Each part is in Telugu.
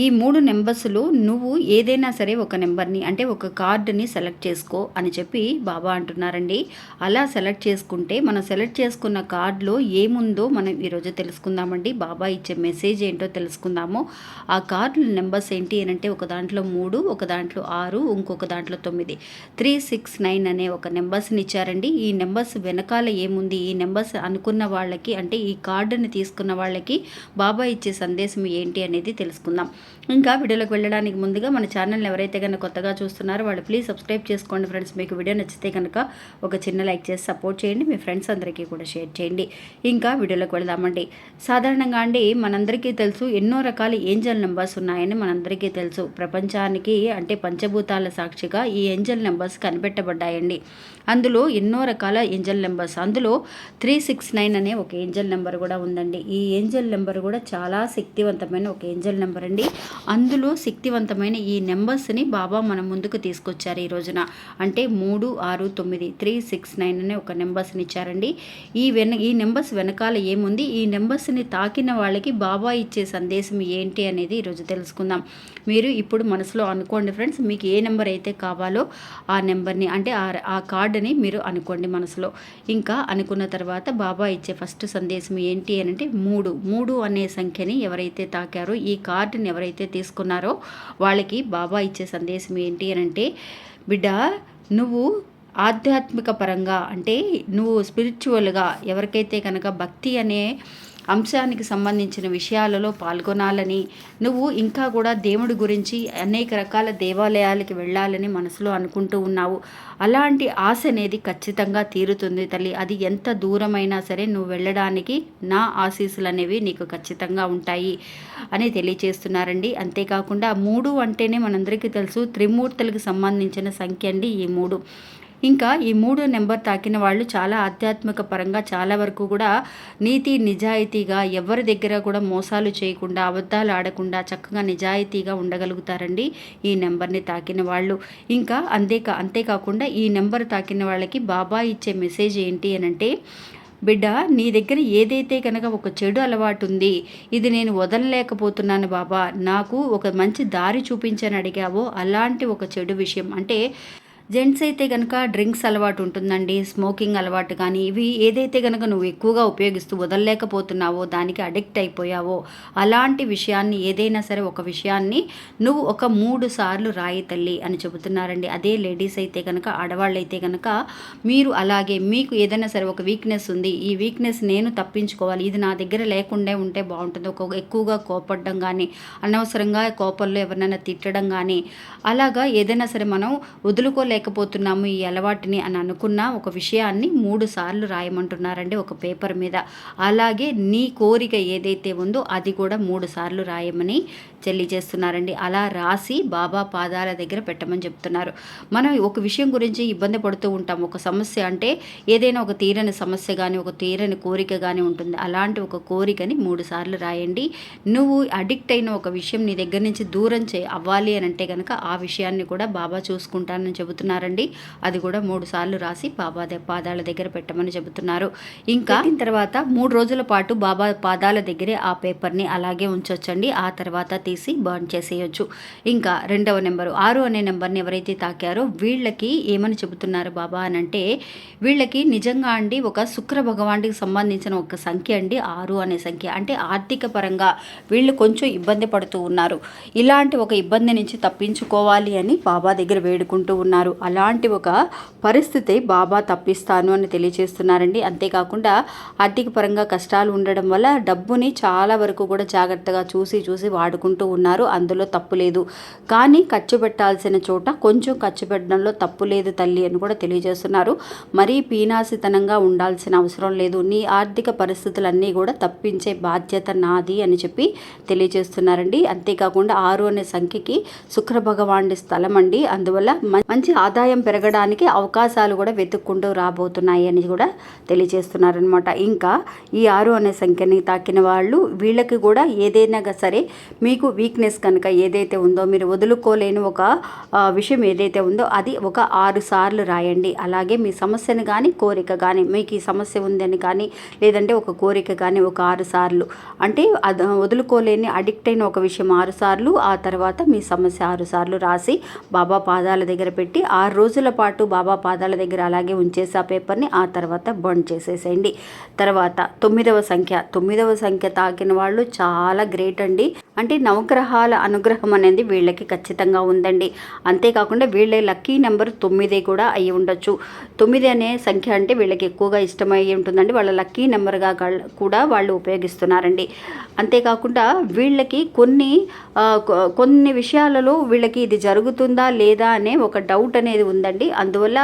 ఈ మూడు నెంబర్స్లో నువ్వు ఏదైనా సరే ఒక నెంబర్ని అంటే ఒక కార్డుని సెలెక్ట్ చేసుకో అని చెప్పి బాబా అంటున్నారండి. అలా సెలెక్ట్ చేసుకుంటే మనం సెలెక్ట్ చేసుకున్న కార్డులో ఏముందో మనం ఈరోజు తెలుసుకుందామండి. బాబా ఇచ్చే మెసేజ్ ఏంటో తెలుసుకుందాము. ఆ కార్డుల నెంబర్స్ ఏంటి అంటే ఒక దాంట్లో మూడు ఒక దాంట్లో ఆరు ఇంకొక దాంట్లో తొమ్మిది. త్రీ సిక్స్ నైన్ అనే ఒక నెంబర్స్ని ఇచ్చారండి. ఈ నెంబర్స్ వెనకాల ఏముంది? ఈ నెంబర్స్ అనుకున్న వాళ్ళకి అంటే ఈ కార్డుని తీసుకున్న వాళ్ళకి బాబా ఇచ్చే సందేశం ఏంటి అనేది తెలుసుకుందాం. ఇంకా వీడియోలోకి వెళ్ళడానికి ముందుగా మన ఛానల్ని ఎవరైతే కనుక కొత్తగా చూస్తున్నారో వాళ్ళు ప్లీజ్ సబ్స్క్రైబ్ చేసుకోండి ఫ్రెండ్స్ మీకు వీడియో నచ్చితే కనుక ఒక చిన్న లైక్ చేసి సపోర్ట్ చేయండి. మీ ఫ్రెండ్స్ అందరికీ కూడా షేర్ చేయండి. ఇంకా వీడియోలోకి వెళదామండి. సాధారణంగా అండి మనందరికీ తెలుసు ఎన్నో రకాల ఏంజల్ నెంబర్స్ ఉన్నాయని మనందరికీ తెలుసు. ప్రపంచానికి అంటే పంచభూతాల సాక్షిగా ఈ ఏంజల్ నెంబర్స్ కనిపెట్టబడ్డాయండి. అందులో ఎన్నో రకాల ఏంజల్ నెంబర్స్ అందులో త్రీ సిక్స్ నైన్ అనే ఒక ఏంజల్ నెంబర్ కూడా ఉందండి. ఈ ఏంజల్ నెంబర్ కూడా చాలా శక్తివంతమైన ఒక ఏంజల్ నెంబర్ అండి. అందులో శక్తివంతమైన ఈ నెంబర్స్ని బాబా మన ముందుకు తీసుకొచ్చారు ఈ రోజున. అంటే మూడు ఆరు తొమ్మిది త్రీ సిక్స్ నైన్ అనే ఒక నెంబర్స్ని ఇచ్చారండి. ఈ వెన ఈ నెంబర్స్ వెనకాల ఏముంది? ఈ నెంబర్స్ని తాకిన వాళ్ళకి బాబా ఇచ్చే సందేశం ఏంటి అనేది ఈరోజు తెలుసుకుందాం. మీరు ఇప్పుడు మనసులో అనుకోండి ఫ్రెండ్స్ మీకు ఏ నెంబర్ అయితే కావాలో ఆ నెంబర్ని అంటే ఆ ఆ కార్డుని మీరు అనుకోండి మనసులో. ఇంకా అనుకున్న తర్వాత బాబా ఇచ్చే ఫస్ట్ సందేశం ఏంటి అని అంటే మూడు. మూడు అనే సంఖ్యని ఎవరైతే తాకారో ఈ కార్డుని ఎవరైతే తీసుకున్నారో వాళ్ళకి బాబా ఇచ్చే సందేశం ఏంటి అని అంటే బిడ్డ నువ్వు ఆధ్యాత్మిక పరంగా అంటే నువ్వు స్పిరిచువల్గా ఎవరికైతే కనుక భక్తి అనే అంశానికి సంబంధించిన విషయాలలో పాల్గొనాలని నువ్వు ఇంకా కూడా దేవుడి గురించి అనేక రకాల దేవాలయాలకి వెళ్ళాలని మనసులో అనుకుంటూ ఉన్నావు. అలాంటి ఆశ అనేది ఖచ్చితంగా తీరుతుంది తల్లి. అది ఎంత దూరమైనా సరే నువ్వు వెళ్ళడానికి నా ఆశీస్సులు అనేవి నీకు ఖచ్చితంగా ఉంటాయి అని తెలియచేస్తున్నారండి. అంతేకాకుండా మూడు అంటేనే మనందరికీ తెలుసు త్రిమూర్తులకు సంబంధించిన సంఖ్య అండి ఈ మూడు. ఇంకా ఈ మూడు నెంబర్ తాకిన వాళ్ళు చాలా ఆధ్యాత్మిక పరంగా చాలా వరకు కూడా నీతి నిజాయితీగా ఎవరి దగ్గర కూడా మోసాలు చేయకుండా అబద్ధాలు ఆడకుండా చక్కగా నిజాయితీగా ఉండగలుగుతారండి ఈ నెంబర్ని తాకిన వాళ్ళు. ఇంకా అంతేకా అంతేకాకుండా ఈ నెంబర్ తాకిన వాళ్ళకి బాబా ఇచ్చే మెసేజ్ ఏంటి అని అంటే బిడ్డ నీ దగ్గర ఏదైతే కనుక ఒక చెడు అలవాటు ఉంది ఇది నేను వదలలేకపోతున్నాను బాబా. నాకు ఒక మంచి దారి చూపించని అడిగావో అలాంటి ఒక చెడు విషయం. అంటే జెంట్స్ అయితే కనుక డ్రింక్స్ అలవాటు ఉంటుందండి స్మోకింగ్ అలవాటు కానీ ఇవి ఏదైతే కనుక నువ్వు ఎక్కువగా ఉపయోగిస్తూ వదలలేకపోతున్నావో దానికి అడిక్ట్ అయిపోయావో అలాంటి విషయాన్ని ఏదైనా సరే ఒక విషయాన్ని నువ్వు ఒక మూడు సార్లు రాయి తల్లి అని చెబుతున్నారండి. అదే లేడీస్ అయితే కనుక ఆడవాళ్ళు అయితే కనుక మీరు అలాగే మీకు ఏదైనా సరే ఒక వీక్నెస్ ఉంది ఈ వీక్నెస్ నేను తప్పించుకోవాలి ఇది నా దగ్గర లేకుండా ఉంటే బాగుంటుంది ఒక ఎక్కువగా కోపడడం కానీ అనవసరంగా కోపంలో ఎవరినైనా తిట్టడం కానీ అలాగా ఏదైనా సరే మనం వదులుకోలేక వదులుకోలేకపోతున్నాము ఈ అలవాటుని అని అనుకున్న ఒక విషయాన్ని మూడు సార్లు రాయమంటున్నారండి ఒక పేపర్ మీద. అలాగే నీ కోరిక ఏదైతే ఉందో అది కూడా మూడు సార్లు రాయమని తెలియజేస్తున్నారండి. అలా రాసి బాబా పాదాల దగ్గర పెట్టమని చెప్తున్నారు. మనం ఒక విషయం గురించి ఇబ్బంది పడుతూ ఉంటాం. ఒక సమస్య అంటే ఏదైనా ఒక తీరని సమస్య కానీ ఒక తీరని కోరిక కానీ ఉంటుంది. అలాంటి ఒక కోరికని మూడు సార్లు రాయండి. నువ్వు అడిక్ట్ అయిన ఒక విషయం నీ దగ్గర నుంచి దూరం చే అవ్వాలి అని అంటే కనుక ఆ విషయాన్ని కూడా బాబా చూసుకుంటానని చెబుతున్నారండి. అది కూడా మూడు సార్లు రాసి బాబా పాదాల దగ్గర పెట్టమని చెబుతున్నారు. ఇంకా తర్వాత మూడు రోజుల పాటు బాబా పాదాల దగ్గరే ఆ పేపర్ని అలాగే ఉంచొచ్చండి. ఆ తర్వాత తీసి బర్న్ చేసేయొచ్చు. ఇంకా రెండవ నెంబరు ఆరు అనే నెంబర్ని ఎవరైతే తాకారో వీళ్ళకి ఏమని చెబుతున్నారు బాబా అని అంటే వీళ్ళకి నిజంగా అండి ఒక శుక్ర భగవానుడికి సంబంధించిన ఒక సంఖ్య అండి ఆరు అనే సంఖ్య. అంటే ఆర్థిక పరంగా వీళ్ళు కొంచెం ఇబ్బంది పడుతూ ఉన్నారు. ఇలాంటి ఒక ఇబ్బంది నుంచి తప్పించుకోవాలి అని బాబా దగ్గర వేడుకుంటూ ఉన్నారు. అలాంటి ఒక పరిస్థితి బాబా తప్పిస్తాను అని తెలియజేస్తున్నారండి. అంతేకాకుండా ఆర్థిక పరంగా కష్టాలు ఉండడం వల్ల డబ్బుని చాలా వరకు కూడా జాగ్రత్తగా చూసి చూసి వాడుకుంటూ ఉన్నారు. అందులో తప్పు లేదు. కానీ ఖర్చు పెట్టాల్సిన చోట కొంచెం ఖర్చు పెట్టడంలో తప్పు లేదు తల్లి అని కూడా తెలియజేస్తున్నారు. మరీ పీనాసితనంగా ఉండాల్సిన అవసరం లేదు. నీ ఆర్థిక పరిస్థితులన్నీ కూడా తప్పించే బాధ్యత నాది అని చెప్పి తెలియజేస్తున్నారండి. అంతేకాకుండా ఆరు అనే సంఖ్యకి శుక్ర భగవానుడి స్థలం అండి. అందువల్ల మంచి ఆదాయం పెరగడానికి అవకాశాలు కూడా వెతుక్కుంటూ రాబోతున్నాయి అని కూడా తెలియజేస్తున్నారనమాట ఇంకా ఈ ఆరు అనే సంఖ్యని తాకిన వాళ్ళు వీళ్ళకి కూడా ఏదైనా సరే మీకు వీక్నెస్ కనుక ఏదైతే ఉందో మీరు వదులుకోలేని ఒక విషయం ఏదైతే ఉందో అది ఒక ఆరు సార్లు రాయండి. అలాగే మీ సమస్యను కానీ కోరిక కానీ మీకు ఈ సమస్య ఉందని కానీ లేదంటే ఒక కోరిక కానీ ఒక ఆరు సార్లు. అంటే అది వదులుకోలేని అడిక్ట్ అయిన ఒక విషయం ఆరు సార్లు ఆ తర్వాత మీ సమస్య ఆరు సార్లు రాసి బాబా పాదాల దగ్గర పెట్టి ఆరు రోజుల పాటు బాబా పాదాల దగ్గర అలాగే ఉంచేసి ఆ పేపర్ని ఆ తర్వాత బర్న్ చేసేసేయండి. తర్వాత తొమ్మిదవ సంఖ్య. తొమ్మిదవ సంఖ్య తాకిన వాళ్ళు చాలా గ్రేట్ అండి. అంటే నవగ్రహాల అనుగ్రహం అనేది వీళ్ళకి ఖచ్చితంగా ఉందండి. అంతేకాకుండా వీళ్ళ లక్కీ నెంబర్ తొమ్మిది కూడా అయి ఉండొచ్చు. తొమ్మిది అనే సంఖ్య అంటే వీళ్ళకి ఎక్కువగా ఇష్టమై ఉంటుందండి. వాళ్ళ లక్కీ నెంబర్గా కూడా వాళ్ళు ఉపయోగిస్తున్నారండి. అంతేకాకుండా వీళ్ళకి కొన్ని కొన్ని విషయాలలో వీళ్ళకి ఇది జరుగుతుందా లేదా అనే ఒక డౌట్ అనేది ఉందండి. అందువల్ల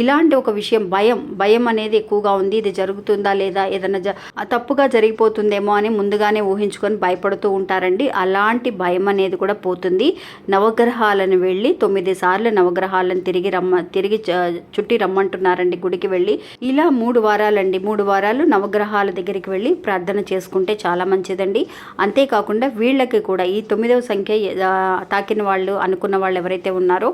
ఇలాంటి ఒక విషయం భయం భయం అనేది ఎక్కువగా ఉంది. ఇది జరుగుతుందా లేదా ఏదైనా జ తప్పుగా జరిగిపోతుందేమో అని ముందుగానే ఊహించుకొని భయపడుతూ ఉంటారండి. అలాంటి భయం అనేది కూడా పోతుంది. నవగ్రహాలను వెళ్ళి తొమ్మిది సార్లు నవగ్రహాలను తిరిగి రమ్మ తిరిగి చుట్టి రమ్మంటున్నారండి గుడికి వెళ్ళి. ఇలా మూడు వారాలండి. మూడు వారాలు నవగ్రహాల దగ్గరికి వెళ్ళి ప్రార్థన చేసుకుంటే చాలా మంచిదండి. అంతేకాకుండా వీళ్ళకి కూడా ఈ తొమ్మిదవ సంఖ్య తాకిన వాళ్ళు అనుకున్న వాళ్ళు ఎవరైతే ఉన్నారో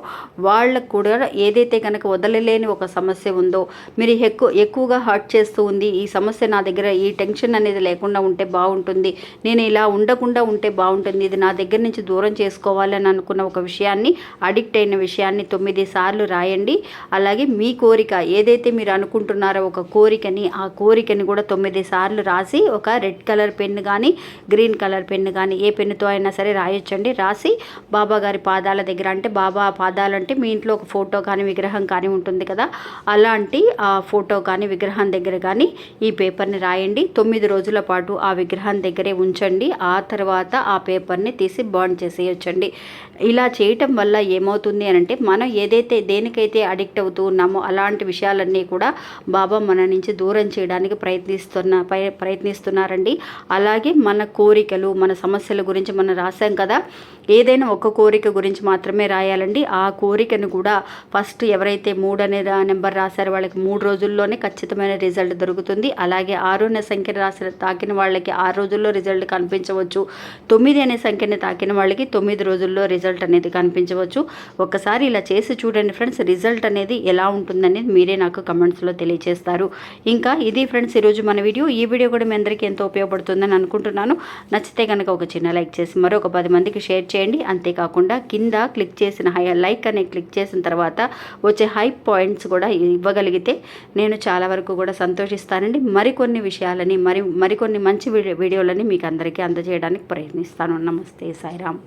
వాళ్ళకు కూడా ఏదైతే కనుక వదలలేని ఒక సమస్య ఉందో మీరు ఎక్కువ ఎక్కువగా హర్ట్ చేస్తూ ఉంది ఈ సమస్య నా దగ్గర ఈ టెన్షన్ అనేది లేకుండా ఉంటే బాగుంటుంది. నేను ఇలా ఉండకుండా ఉంటే బాగుంటుంది. ఇది నా దగ్గర నుంచి దూరం చేసుకోవాలని అనుకున్న ఒక విషయాన్ని అడిక్ట్ అయిన విషయాన్ని తొమ్మిది సార్లు రాయండి. అలాగే మీ కోరిక ఏదైతే మీరు అనుకుంటున్నారో ఒక కోరికని ఆ కోరికని కూడా తొమ్మిది సార్లు రాసి ఒక రెడ్ కలర్ పెన్ కానీ గ్రీన్ కలర్ పెన్ కానీ ఏ పెన్నుతో అయినా సరే రాయొచ్చండి. రాసి బాబా గారి పాదాల దగ్గర అంటే బాబా పాదాలు అంటే మీ ఇంట్లో ఒక ఫోటో కానీ విగ్రహం కానీ ఉంటుంది కదా అలాంటి ఆ ఫోటో కానీ విగ్రహం దగ్గర కానీ ఈ పేపర్ని రాయండి. తొమ్మిది రోజుల పాటు ఆ విగ్రహం దగ్గరే ఉంచండి. ఆ తర్వాత ఆ పేపర్ని తీసి బర్న్ చేసేయొచ్చండి. ఇలా చేయటం వల్ల ఏమవుతుంది అని అంటే మనం ఏదైతే దేనికైతే అడిక్ట్ అవుతూ ఉన్నామో అలాంటి విషయాలన్నీ కూడా బాబా మన నుంచి దూరం చేయడానికి ప్రయత్నిస్తున్న ప్రయ- ప్రయత్నిస్తున్నారండి. అలాగే మన కోరికలు మన సమస్యల గురించి మనం రాసాం కదా ఏదైనా ఒక కోరిక గురించి మాత్రమే రాయాలండి. ఆ కోరికను కూడా ఫస్ట్ ఎవరైతే మూడు అనే నెంబర్ రాశారో వాళ్ళకి మూడు రోజుల్లోనే ఖచ్చితమైన రిజల్ట్ దొరుకుతుంది. అలాగే ఆరు అనే సంఖ్యను రాసిన తాకిన వాళ్ళకి ఆరు రోజుల్లో రిజల్ట్ కనిపించవచ్చు. తొమ్మిది అనే సంఖ్యని తాకిన వాళ్ళకి తొమ్మిది రోజుల్లో రిజల్ట్ అనేది కనిపించవచ్చు. ఒక్కసారి ఇలా చేసి చూడండి ఫ్రెండ్స్ రిజల్ట్ అనేది ఎలా ఉంటుందనేది మీరే నాకు కమెంట్స్లో తెలియజేస్తారు ఇంకా ఇది ఫ్రెండ్స్ ఈరోజు మన వీడియో. ఈ వీడియో కూడా మీ అందరికీ ఎంతో ఉపయోగపడుతుందని అనుకుంటున్నాను. నచ్చితే కనుక ఒక చిన్న లైక్ చేసి మరొక పది మందికి షేర్ చేయండి. అంతేకాకుండా కింద క్లిక్ చేసిన హై లైక్ అనే క్లిక్ చేసిన తర్వాత వచ్చే హై పాయింట్స్ కూడా ఇవ్వగలిగితే నేను చాలా వరకు కూడా సంతోషిస్తానండి. మరికొన్ని విషయాలని మరి మరికొన్ని మంచి వీడియో వీడియోలని మీకు అందరికీ అందజేయడానికి ప్రయత్నిస్తాను. నమస్తే సాయిరామ్.